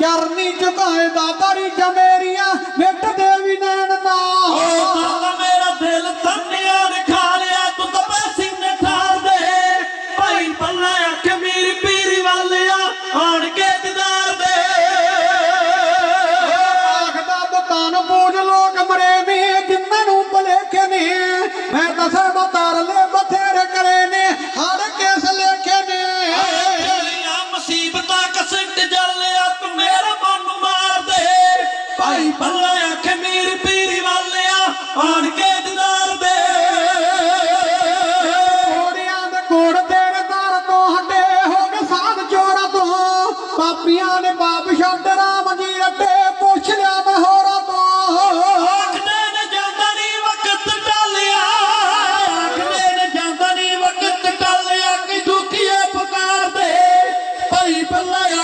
ਝੁਕਾਏ ਦਾਤਾਰੀ ਜਮੇਰੀਆਂ ਮਿੱਟ ਦੇਵੀ ਨੈਣ ਓ ਦਾਦਾ ਮੇਰਾ ਦਿਲ ਤੰਨਿਆ ਨੇ ਖਾ ਲਿਆ ਤੂੰ ਤਾਂ ਪੈਸੀ ਨੇ ਠਾਰ ਦੇ। ਭਾਈ ਪੱਲਾ ਅੱਖ ਮੇਰੀ ਪੀਰੀ ਵਾਲਿਆ ਆਣ ਕੇ ਦਿਦਾਰ ਦੇ। ਆਖਦਾ ਬਤਾਨ ਪੂਜ ਲੋਕ ਮਰੇ ਨੇ ਜਿੰਨਾਂ ਨੂੰ ਭਲੇਖੇ ਨੇ। ਮੈਂ ਦਸਾਂ ਦਾ ਭਾਈ ਪੱਲਾ ਅੱਖ ਮੇਰੀ ਪੀਰੀ ਵਾਲਿਆ ਆਣ ਕੇ ਦਿਦਾਰ ਦੇ। ਕੋੜਿਆਂ ਦੇ ਕੋੜ ਤੇਰੇ ਦਰ ਤੋਂ ਹਟੇ ਹੋ ਗਏ ਸਾਧ ਚੋਰਾਂ ਤੋਂ। ਪਾਪੀਆਂ ਨੇ ਪਾਪ ਛੱਡ ਰਾਮ ਜੀ ਰੱਟੇ ਪੁੱਛ ਲਿਆ ਮੈਂ ਹੋਰਾਂ ਤੋਂ। ਆਖਦੇ ਨੇ ਜਾਂਦਾ ਨਹੀਂ ਵਕਤ ਟਾਲਿਆ। ਆਖਦੇ ਨੇ ਜਾਂਦਾ ਨਹੀਂ ਵਕਤ ਟਾਲਿਆ ਕਿ ਦੁਖੀਏ ਪੁਕਾਰਦੇ ਭਾਈ ਪੱਲਾ ਅੱਖ